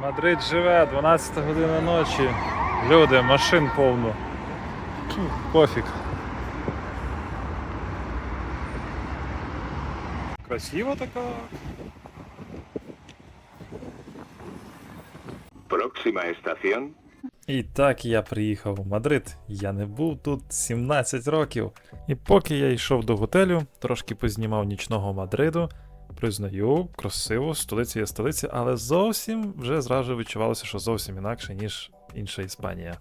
Мадрид живе, 12 година ночі. Люди, машин повно. Пофіг. Красиво така. Próxima estación, І так я приїхав у Мадрид. Я не був тут 17 років. І поки я йшов до готелю, трошки познімав нічного Мадриду. Признаю, красиво, столиця є столиця, але зовсім вже зразу відчувалося, що зовсім інакше, ніж інша Іспанія.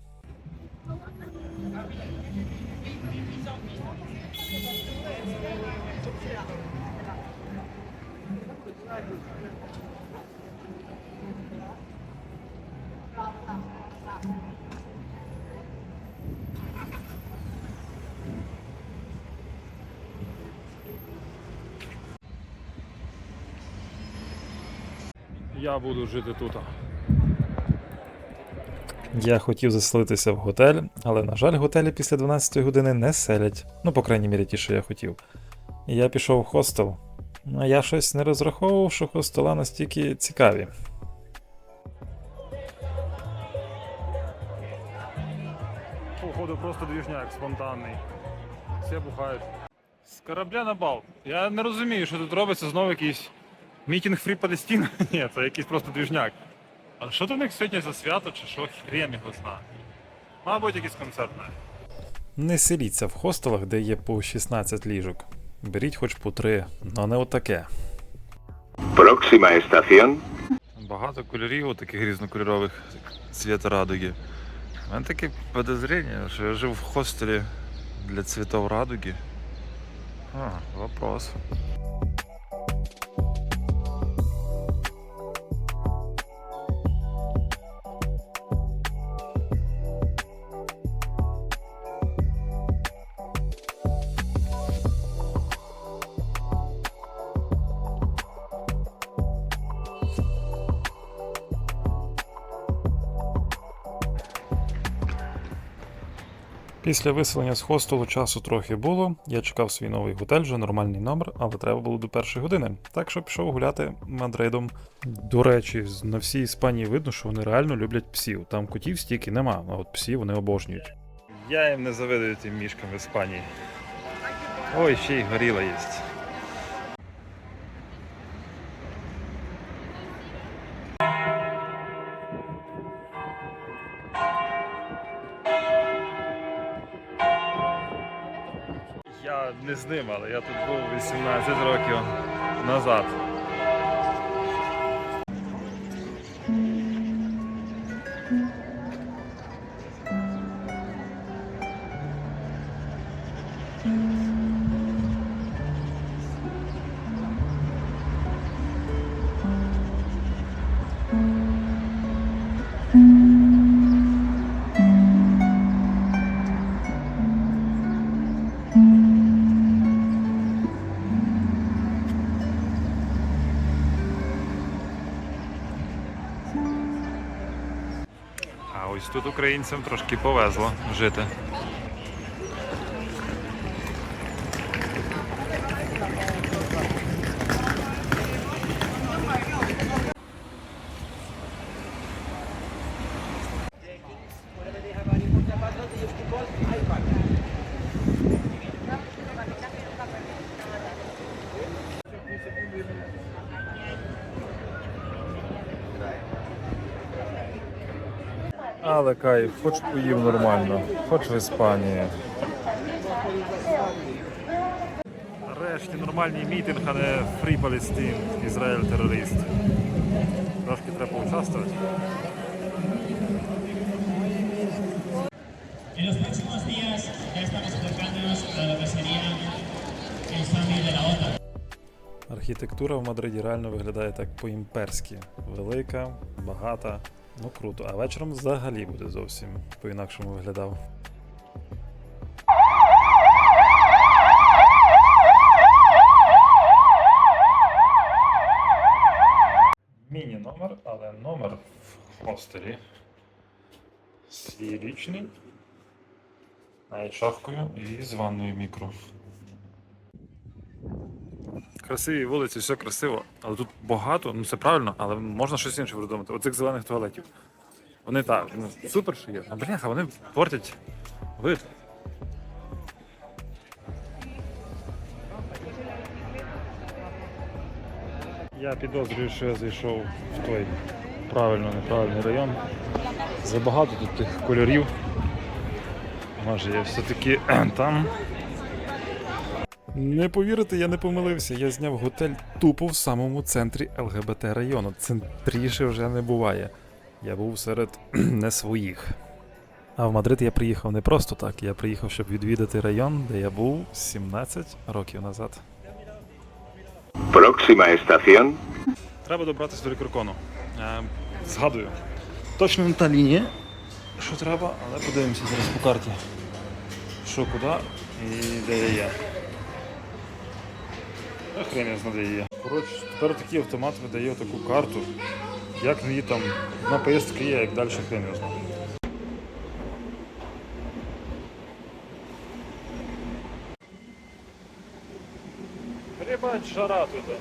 Я буду жити тут. Я хотів заселитися в готель, але, на жаль, готелі після 12 години не селять. Ну, по крайній мірі, ті, що я хотів. І я пішов в хостел. А я щось не розраховував, що хостела настільки цікаві. Походу, просто двіжняк спонтанний. Всі бухають. З корабля на бал. Я не розумію, що тут робиться знову якийсь мітінг Фрі Палестіна. Ні, це якийсь просто двіжняк. А що то в них сьогодні за свято чи що? Хрен його знає. Мабуть, якийсь концерт навіть. Не селіться в хостелах, де є по 16 ліжок. Беріть хоч по 3, але не отаке. Багато кольорів, таких різнокольорових цвіта радуги. У мене таке подозріння, що я жив в хостелі для цвітов радуги. А, вопрос. Після виселення з хостелу часу трохи було. Я чекав свій новий готель, вже нормальний номер, але треба було до першої години. Так що пішов гуляти Мадридом. До речі, на всій Іспанії видно, що вони реально люблять псів. Там котів стільки нема, а от псів вони обожнюють. Я їм не завидую тим мішкам в Іспанії. Ой, ще й горіла є. Я не з ним, але я тут був 18 років назад. Українцям трошки повезло жити. Але кайф, хоч поїв нормально, хоч в Іспанії. Нарешті нормальний мітинг, а не Фрі Палестин, Ізраїль терорист. Трошки треба поучаствувати. En los próximos días ya estamos acercándonos a lo que sería el summit de la OTAN. Архітектура в Мадриді реально виглядає так по-імперськи. Велика, багата, ну круто. А вечором взагалі буде зовсім по-інакшому виглядав. Міні-номер, але номер в хостелі. Свій лічний. Навіть шафкою і з ванною мікро. Красиві вулиці, все красиво, але тут багато, ну це правильно, але можна щось інше придумати. Оцих зелених туалетів. Вони так, ну, супер, що є. А бляха, вони портять вид. Я підозрюю, що я зайшов в той правильно неправильний район. Забагато тут тих кольорів. Може, я все-таки там. Не повірите, я не помилився. Я зняв готель тупо в самому центрі ЛГБТ району. Центріше вже не буває. Я був серед не своїх. А в Мадрид я приїхав не просто так. Я приїхав, щоб відвідати район, де я був 17 років назад. Próxima estación, Треба добратися до Лікоркону. Е, згадую. Точно не та лінія, що треба, але подивимося зараз по карті. Що куди і де я. Та хрен я. Коротше, тепер такий автомат видає таку карту. Як її там на поїздки є, як далі хрен я знаю. Ребать, жара тут.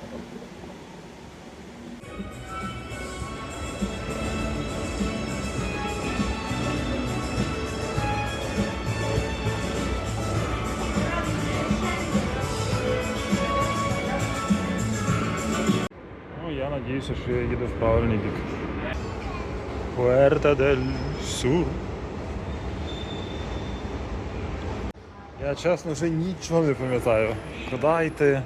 Надіюся, що я їду в правильний бік. Puerta del Sur. Я чесно вже нічого не пам'ятаю. Куди йти?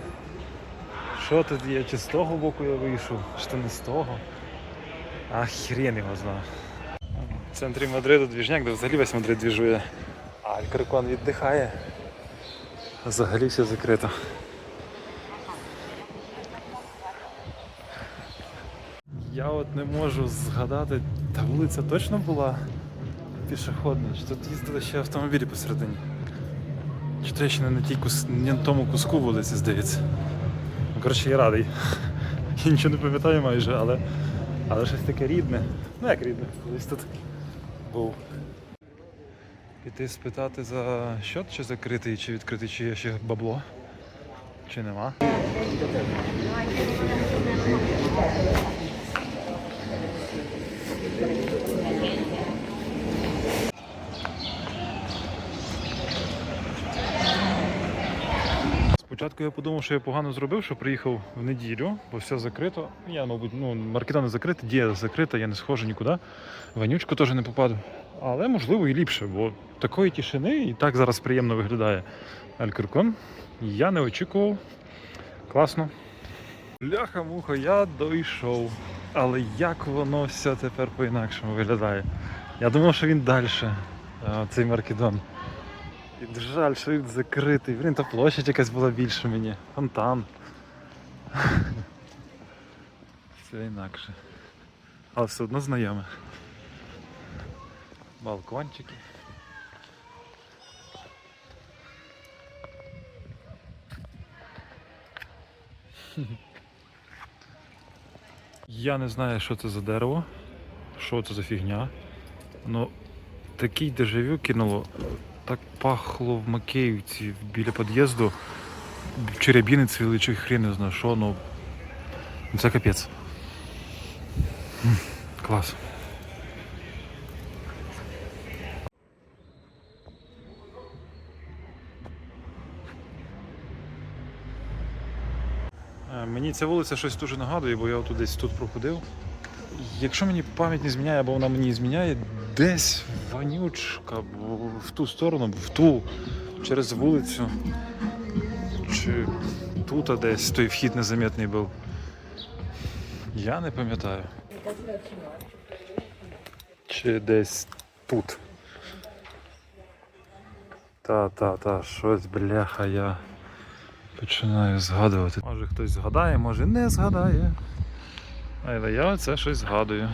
Що тут є? Чи з того боку я вийшов, чи то не з того. А хрен його знає. В центрі Мадриду двіжняк, де взагалі весь Мадрид двіжує. Алькаркон віддихає. Взагалі все закрито. Я от не можу згадати, та вулиця точно була пішохідна, чи тут їздили ще автомобілі посередині. Чи то я ще не на тій кус... не на тому куску вулиці, здається. Коротше, я радий. Я нічого не пам'ятаю майже, але, але щось таке рідне. Ну як рідне, колись тут був. Піти спитати за счет, чи закритий, чи відкритий, чи є ще бабло, чи нема. Спочатку я подумав, що я погано зробив, що приїхав в неділю, бо все закрито. Я, мабуть, ну, маркета не дія закрита, я не схожу нікуди. Ванючку теж не попаду. Але можливо і ліпше, бо такої тишини і так зараз приємно виглядає Алькеркон. Я не очікував. Класно. Ляха-муха, я дійшов. Але як воно все тепер по-інакшому виглядає? Я думав, що він далі, цей Маркедон. І жаль, що він закритий. Блін, та площадь якась була більше мені. Фонтан. Все інакше. Але все одно знайоме. Балкончики. Я не знаю, що це за дерево, що це за фігня. Ну, такий дежавю кинуло. Так пахло в Макеївці біля під'їзду. Черябіни цвіли, чи хрен не знаю, що, ну. Це капець. Клас. Е, Мені ця вулиця щось дуже нагадує, бо я отут десь тут проходив. Якщо мені пам'ять не зміняє, або вона мені зміняє, десь вонючка в ту сторону, в ту, через вулицю. Чи тут а десь той вхід незамітний був. Я не пам'ятаю. Чи десь тут. Та, та, та, щось, бляха, я починаю згадувати. Може хтось згадає, може не згадає. Але я це щось згадую.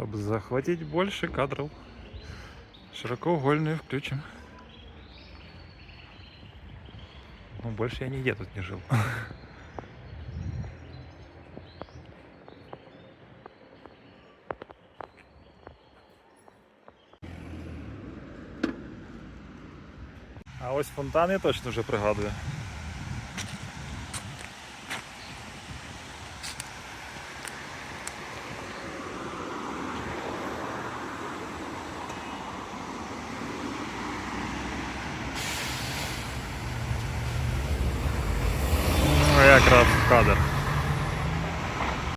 чтобы захватить больше кадров. Широкоугольную включим. Ну, больше я нигде тут не жил. А ось фонтан я точно уже пригадываю. Кадр.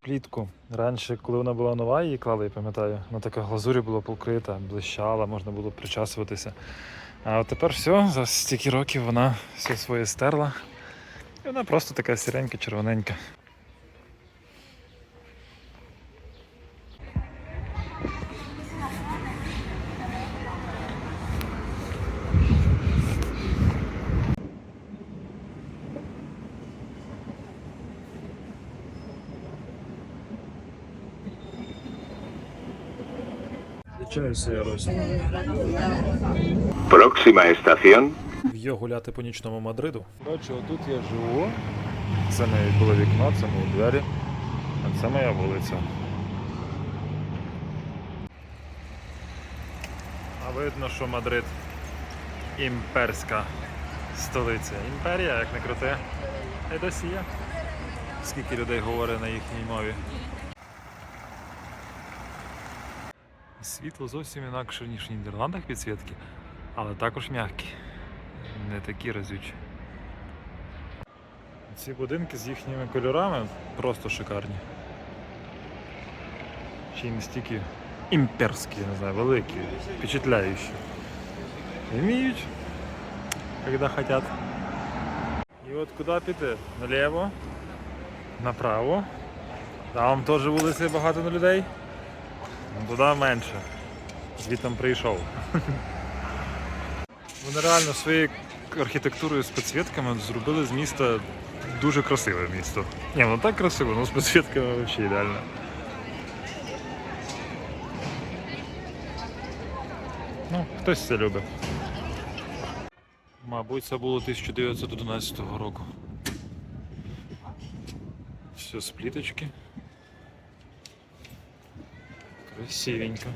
Плітку. Раніше, коли вона була нова, її клали, я пам'ятаю, вона така глазурі була покрита, блищала, можна було причасуватися. А от тепер все, за стільки років вона все своє стерла. І вона просто така сіренька, червоненька. Próxima estación, Є гуляти по нічному Мадриду. Бачу, тут я живу. Це навіть було вікно, це мої двері. А це моя вулиця. А видно, що Мадрид імперська столиця. Імперія, як не крути. Досі є. Скільки людей говорить на їхній мові. Світло зовсім інакше, ніж в Нідерландах підсвітки, але також м'які не такі разючі. Ці будинки з їхніми кольорами просто шикарні. Ще й настільки імперські, не знаю, великі, впечатляючі. Вміють, коли хотять. І от куди піти? Наліво, направо. Там теж вулиці багато людей. Ну, Туди менше. Звітом прийшов. Вони реально своєю архітектурою з підсвітками зробили з міста дуже красиве місто. Ні, воно так красиво, але з підсвітками взагалі ідеально. Ну, хтось це любить. Мабуть, це було 1911 року. Все з пліточки. Красивенько.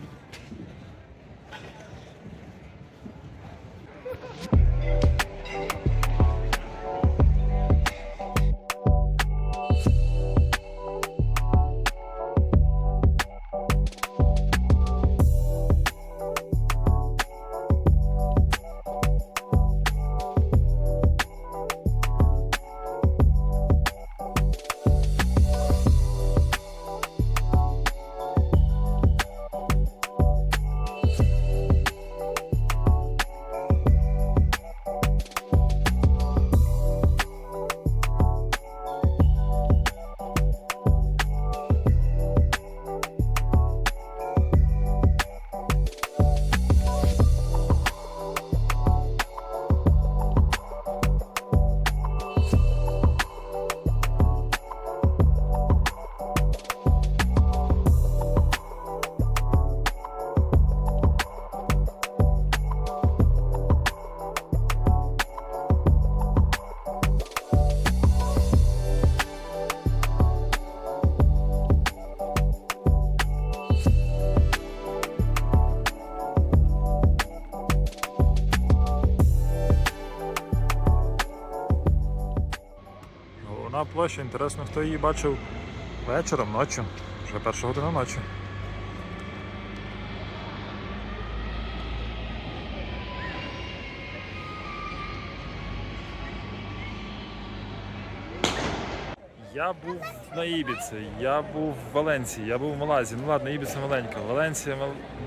Площа, інтересно, хто її бачив вечором, ночі. Вже перша година ночі. Я був на Ібіці, я був в Валенції, я був в Малайзії. Ну ладно, Ібіца маленька. Валенція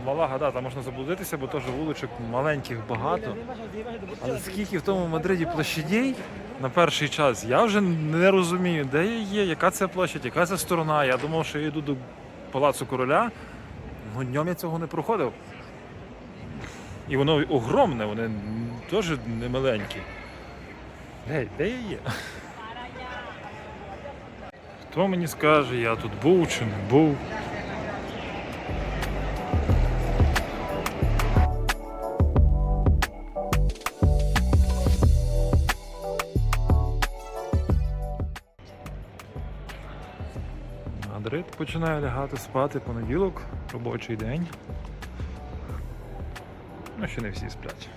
мала гада, там можна заблудитися, бо теж вуличок маленьких багато. Але скільки в тому Мадриді площадей на перший час, я вже не розумію, де я є, яка це площадь, яка це сторона. Я думав, що я йду до палацу короля. Ну днем я цього не проходив. І воно огромне, вони теж не маленькі. Де, де я є? Хто мені скаже, я тут був чи не був? Мадрид починає лягати спати понеділок, робочий день. Ну, ще не всі сплять.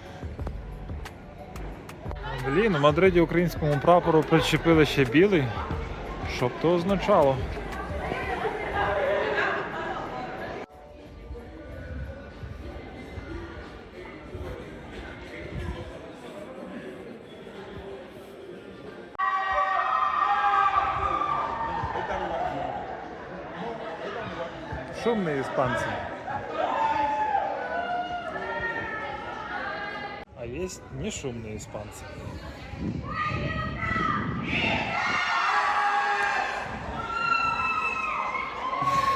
Блін, у Мадриді українському прапору причепили ще білий. Що б то означало? Шумные испанцы. А есть не шумные испанцы.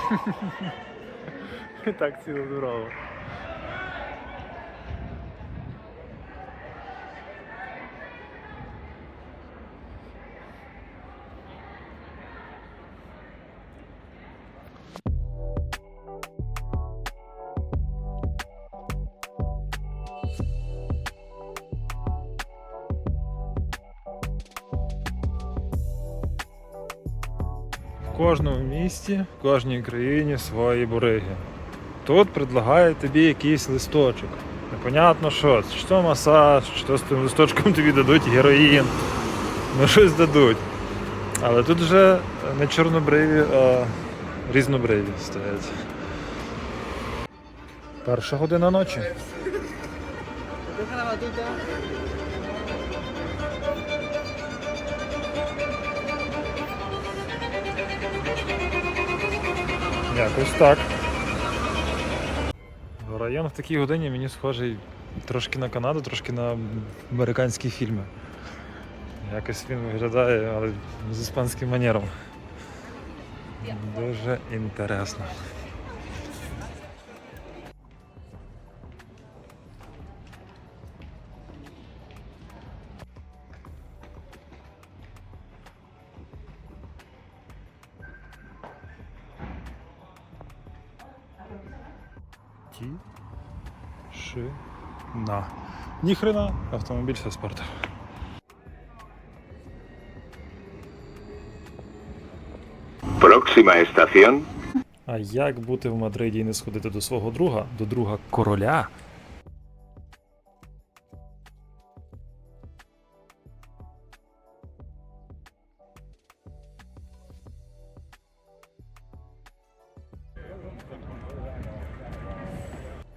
так ціло дорогу. В кожному місті, в кожній країні свої буриги. Тут предлагають тобі якийсь листочок. Непонятно що, чи то масаж, чи то з тим листочком тобі дадуть героїн. Ну щось дадуть. Але тут вже не чорнобриві, а різнобриві стоять. Перша година ночі. Якось так. Район в такій годині мені схожий трошки на Канаду, трошки на американські фільми. Якось він виглядає, але з іспанським манером. Дуже інтересно. Ніхрена, автомобіль все спорту. Próxima estación, А як бути в Мадриді і не сходити до свого друга, до друга короля?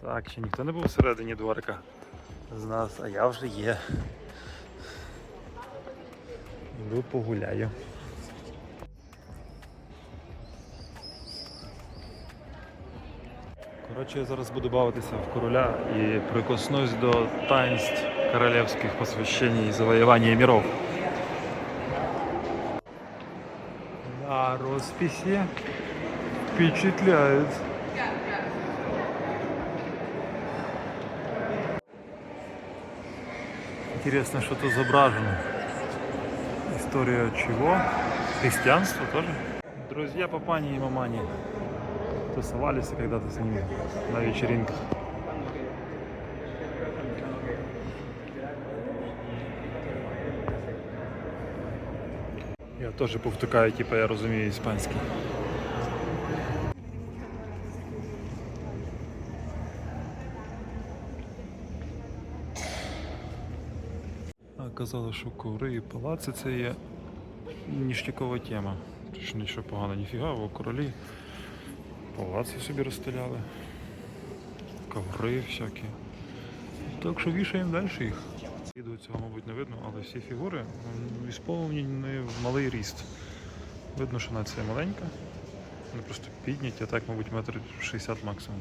Так, ще ніхто не був всередині дворика з нас, а я вже є. Йду погуляю. Коротше, я зараз буду бавитися в короля і прикоснусь до таїнств королевських посвящений і завоювання миров. Да, розписи впечатляют. Интересно, что тут изображено. История чего? Христианство тоже? Друзья папани и мамани тусовались когда-то с ними на вечеринках. Я теж повтикаю, типу я розумію іспанський. Казали, що коври і палаци це є ніштякова тема. Тож нічого поганого, ніфіга, бо королі палаці собі розстеляли, коври всякі. Так що вішаємо далі їх. Відео цього, мабуть, не видно, але всі фігури м, ісполнені в малий ріст. Видно, що нація маленька. Вони просто підняті, а так, мабуть, метр 60 максимум.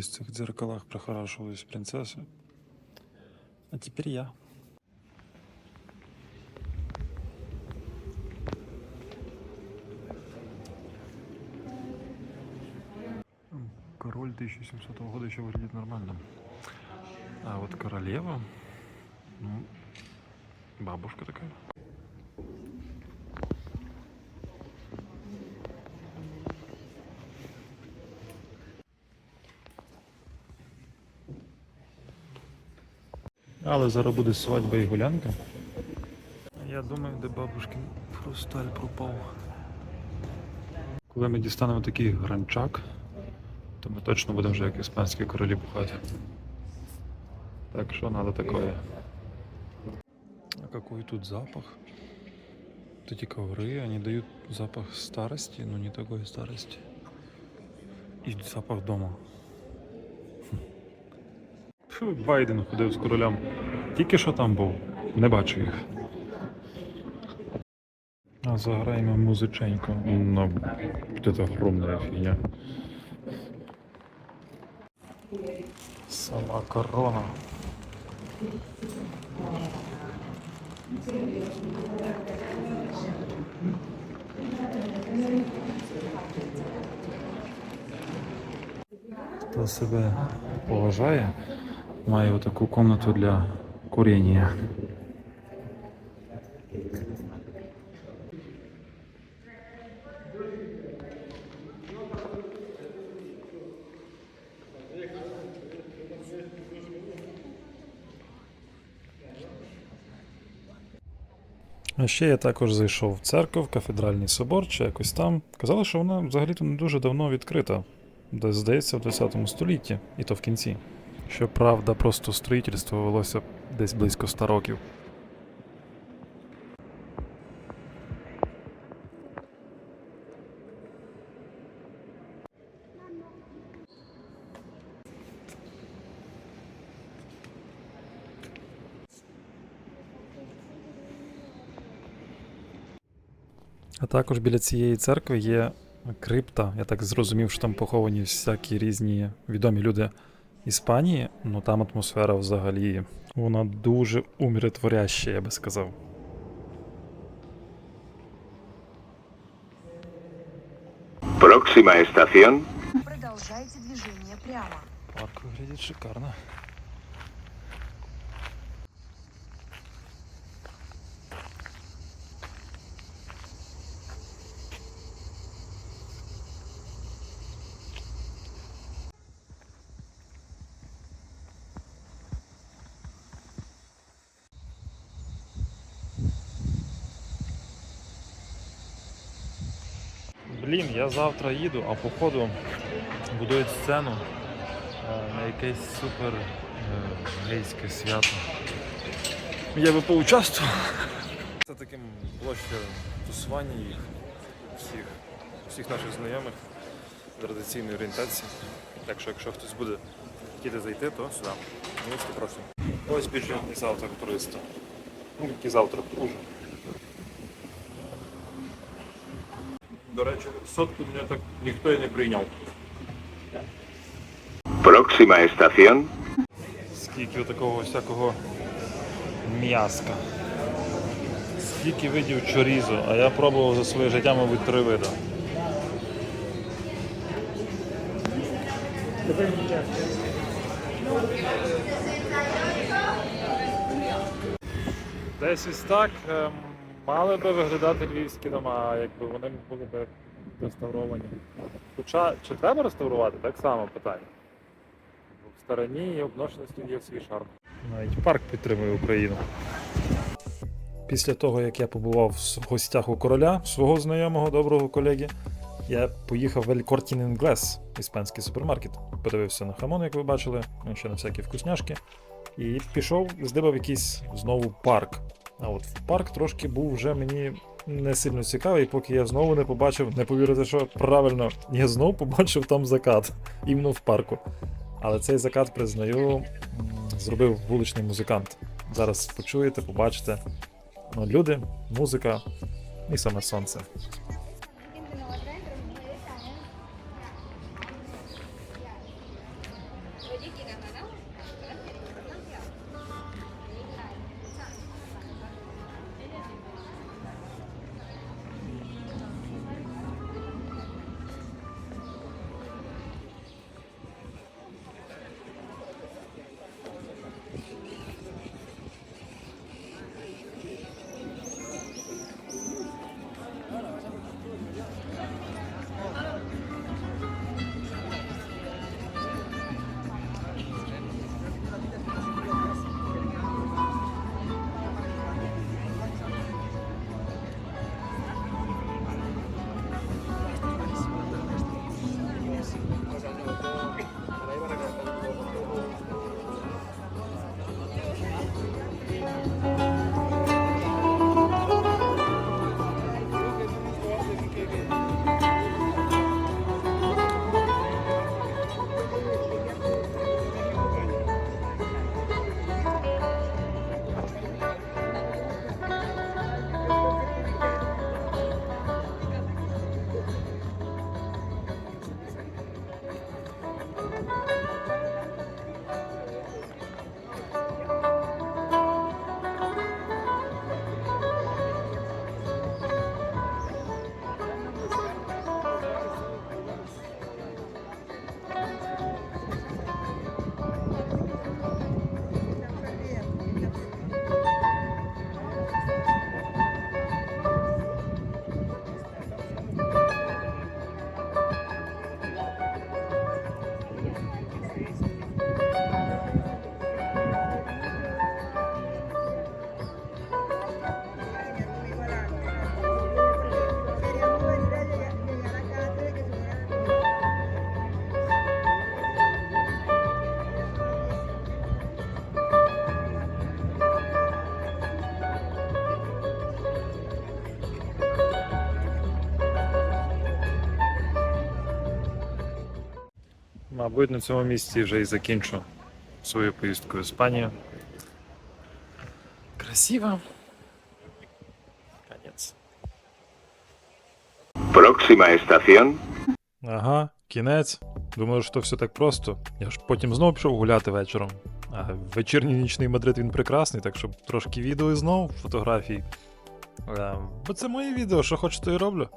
Колись в цих дзеркалах прихорашувались принцеси. А тепер я. Король 1700 года еще выглядит нормально. А вот королева, ну, бабушка такая. Але зараз буде свадьба і гулянка. Я думаю, де бабушкин хрусталь пропав. Коли ми дістанемо такий гранчак, то ми точно будемо вже як іспанські королі бухати. Так що треба такое. А какой тут запах? Вот эти ковры, они дают запах старости, но не такой старости. І запах дома. Фу, Байден ходив з королем. Тільки що там був. Не бачу їх. А заграємо музиченько. Ну, это огромная фигня. Сама корона. Хто себе поважає, має таку комнату для куріння. А ще я також зайшов в церкву, в кафедральний собор чи якось там. Казали, що вона взагалі-то не дуже давно відкрита. Десь, здається, в 20 столітті, і то в кінці. Щоправда, просто строїтельство велося десь близько 100 років. А також біля цієї церкви є крипта. Я так зрозумів, що там поховані всякі різні відомі люди Іспанії. Ну там атмосфера взагалі вона дуже умиротворяща, я би сказав. Проксима естаціон. Продовжайте движення прямо. Парк виглядить шикарно. Блін, я завтра їду, а походу будують сцену е, на якесь супер е, гейське свято. Я би поучаствував. Це таким площа тусування їх, всіх, всіх наших знайомих традиційної орієнтації. Так що якщо хтось буде хотіти зайти, то сюди. Милості прошу. Ось бюджетний завтрак туриста. Ну, який завтрак ужин. До речі, сотку мене так ніхто і не прийняв. próxima estación, Скільки такого всякого м'яска. Скільки видів чорізу, а я пробував за своє життя, мабуть, три види. Десь ось так ем, мали би виглядати львівські дома, якби вони були б реставровані. Хоча чи треба реставрувати, так само питання. В стороні і обношеності є свій шарм. Навіть парк підтримує Україну. Після того, як я побував в гостях у короля, свого знайомого доброго колеги, я поїхав в Corte Inglés, іспанський супермаркет. Подивився на хамон, як ви бачили, ще на всякі вкусняшки. І пішов, здибав якийсь знову парк. А от в парк трошки був вже мені не сильно цікавий, поки я знову не побачив, не повірите, що правильно, я знову побачив там закат, іменно в парку. Але цей закат, признаю, зробив вуличний музикант. Зараз почуєте, побачите. Ну, люди, музика і саме сонце. Мабуть, на цьому місці вже і закінчу свою поїздку в Іспанію. Красиво. Конець. Próxima estación, Ага, кінець. Думаю, що все так просто. Я ж потім знову пішов гуляти вечором. А вечірній нічний Мадрид він прекрасний, так що трошки відео і знов фотографій. Е, бо це моє відео, що хочу, то і роблю.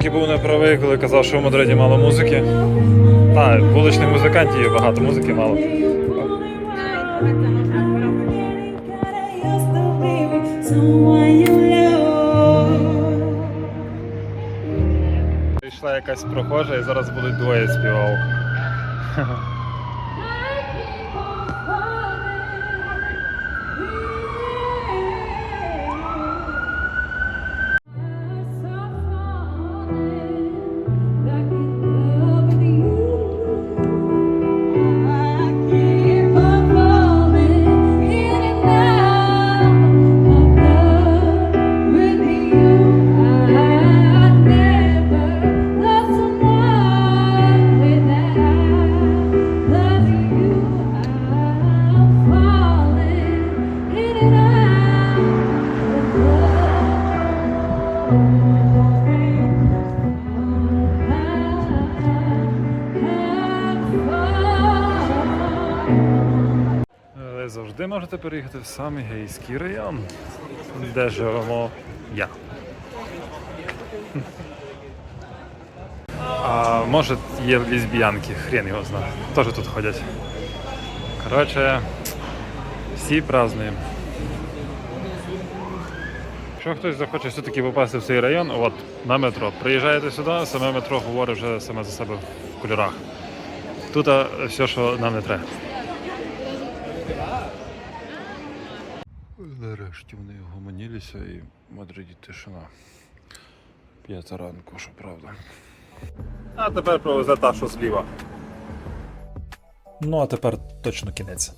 Трошки був неправий, коли казав, що в Мадриді мало музики. Так, вуличних музикантів багато, музики мало. Прийшла якась прохожа і зараз будуть двоє співав. Завжди можете переїхати в самий гейський район, де живемо я. А може є лесбіянки, хрен його знає. Теж тут ходять. Коротше, всі празднуємо. Якщо хтось захоче все-таки попасти в цей район, от на метро. Приїжджаєте сюди, саме метро говорить вже саме за себе в кольорах. Тут все, що нам не треба. Нарешті вони гомонілися і в Мадриді тишина. П'ята ранку, що правда. А тепер провезе та, що зліва. Ну, а тепер точно кінець.